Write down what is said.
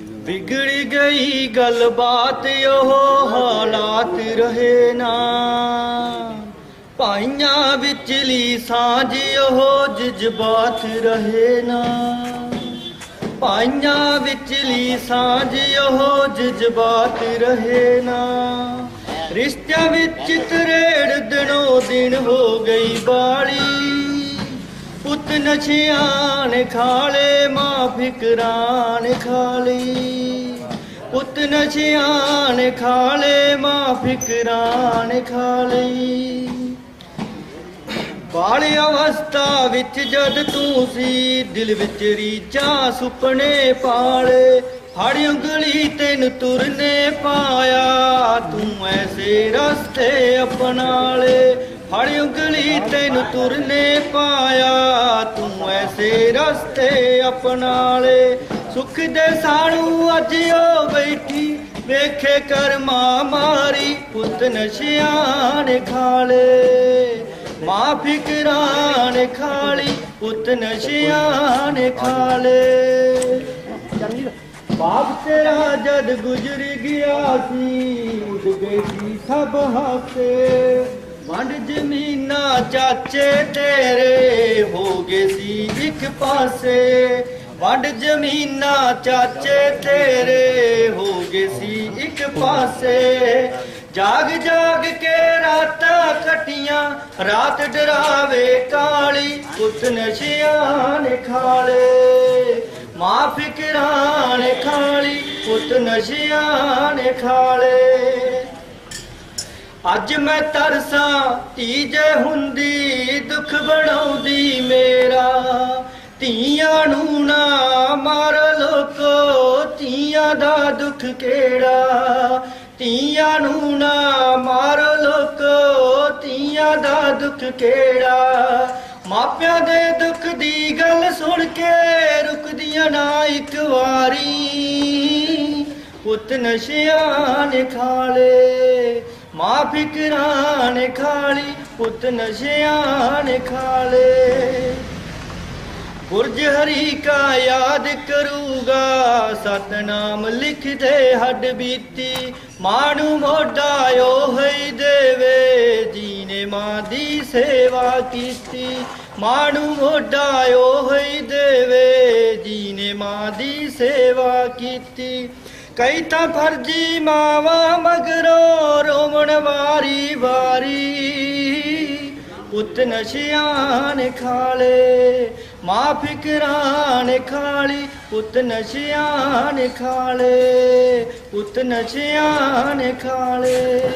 ਵਿਗੜ ਗਈ ਗੱਲਬਾਤ, ਉਹ ਹਾਲਾਤ ਰਹੇ ਨਾ। ਭਾਈਆਂ ਵਿਚਲੀ ਸਾਂਝ, ਉਹ ਜਜ਼ਬਾਤ ਰਹੇ ਨਾ। ਭਾਈਆਂ ਵਿਚਲੀ ਸਾਂਝ, ਉਹ ਜਜ਼ਬਾਤ ਰਹੇ ਨਾ। ਰਿਸ਼ਤਿਆਂ ਵਿੱਚ ਤਰੇੜ ਦਿਨੋ ਦਿਨ ਹੋ ਗਈ ਬਾਲੀ। ਪੁੱਤ ਨਸ਼ਿਆਂ ਨੇ ਖਾਲੇ ਮਾਂ ਫਿਕਰਾਂ ਨੇ ਖਾਲੀ ਪੁੱਤ ਨਸ਼ਿਆਂ ਨੇ ਖਾਲੇ ਮਾਂ ਫਿਕਰਾਂ ਨੇ ਖਾਲੀ ਬਾਲ ਅਵਸਥਾ ਵਿੱਚ ਜਦ ਤੂੰ ਸੀ, ਦਿਲ ਵਿੱਚ ਰੀਚਾਂ ਸੁਪਨੇ ਪਾਲੇ। ਫੜ ਉਂਗਲੀ ਤੈਨੂੰ ਤੁਰਨੇ ਪਾਇਆ, ਤੂੰ ਐਸੇ ਰਸਤੇ ਅਪਣਾ ਲੇ। ਫੜ ਉਂਗਲੀ ਤੈਨੂੰ ਤੁਰਨੇ ਪਾਇਆ। ਤੂੰ ਐਸੇ ਰਸਤੇ ਅਪਣਾ ਲੈ ਸੁਖ ਦੇ ਸਾਣੂ ਅੱਜ ਉਹ ਬੈਠੀ। ਵੇਖੇ ਕਰਮਾ ਮਾਰੀ, ਪੁੱਤ ਨਸ਼ਿਆਂ ਨੇ ਖਾਲੇ ਮਾਂ ਫਿਕਰਾਂ ਨੇ ਖਾਲੀ ਪੁੱਤ ਨਸ਼ਿਆਂ ਨੇ ਖਾਲੇ ਬਾਪ ਤੇਰਾ ਜਦ ਗੁਜ਼ਰ ਗਿਆ ਸੀ ਉੱਡ ਗਈ ਸੀ ਸਭ ਹਾਸੇ। ਵੰਡ ਜ਼ਮੀਨਾਂ ਚਾਚੇ ਤੇਰੇ ਹੋ ਗਏ ਸੀ ਇੱਕ ਪਾਸੇ। ਵੰਡ ਜ਼ਮੀਨਾਂ ਚਾਚੇ ਤੇਰੇ ਹੋ ਗਏ ਸੀ ਇੱਕ ਪਾਸੇ। ਜਾਗ ਜਾਗ ਕੇ ਰਾਤਾਂ ਕਟੀਆਂ, ਰਾਤ ਡਰਾਵੇ ਕਾਲੀ ਪੁੱਤ ਨਸ਼ਿਆਂ ਨੇ ਖਾਲੇ। ਮਾਂ ਫਿਕਰਾਂ ਨੇ ਖਾਲੀ ਪੁੱਤ ਨਸ਼ਿਆਂ ਨੇ ਖਾਲੇ। ਅੱਜ ਮੈਂ ਤਰਸਾਂ ਧੀਜੇ ਹੁੰਦੀ ਦੁੱਖ ਬਣਾਉਂਦੀ ਮੇਰਾ। ਧੀਆਂ ਨੂੰ ਨਾ ਮਾਰ ਲੋਕੋ, ਧੀਆਂ ਦਾ ਦੁੱਖ ਕਿਹੜਾ? ਧੀਆਂ ਨੂੰ ਨਾ ਮਾਰ ਲੋਕੋ, ਧੀਆਂ ਦਾ ਦੁੱਖ ਕਿਹੜਾ? ਮਾਪਿਆਂ ਦੇ ਦੁੱਖ ਦੀ ਗੱਲ ਸੁਣ ਕੇ ਰੁਕਦੀਆਂ ਨਾ ਇੱਕ ਵਾਰੀ। ਪੁੱਤ ਨਸ਼ਿਆਂ ਨੇ ਖਾਲੇ ਮਾਂ ਫਿਕਰਾਂ ਨੇ ਖਾਲੀ, ਪੁੱਤ ਨਸ਼ਿਆਂ ਨੇ ਖਾਲੇ। ਗੁਰਜ ਹਰੀ ਕਾ ਯਾਦ ਕਰੂਗਾ, ਸਤਨਾਮ ਲਿਖਦੇ ਹੱਡ ਬੀਤੀ। ਮਾਣੂ ਮੋਢਾ ਉਹ ਹੀ ਦੇਵੇ, ਜੀਨੇ ਮਾਂ ਦੀ ਸੇਵਾ ਕੀਤੀ। ਮਾਣੂ ਮੋਢਾ ਉਹ ਹੀ ਦੇਵੇ, ਜੀਨੇ ਮਾਂ ਦੀ ਸੇਵਾ ਕੀਤੀ। ਕਈ ਤਾਂ ਫਰਜੀ ਮਾਵਾ ਮਗਰੋਂ ਰੋਵਣ ਵਾਰੀ ਵਾਰੀ। ਪੁੱਤ ਨਸ਼ਿਆਂ ਨੇ ਖਾਲੇ ਮਾਂ ਫਿਕਰਾਂ ਨੇ ਖਾਲੀ ਪੁੱਤ ਨਸ਼ਿਆਂ ਨੇ ਖਾਲੇ ਪੁੱਤ ਨਸ਼ਿਆਂ ਨੇ ਖਾਲੇ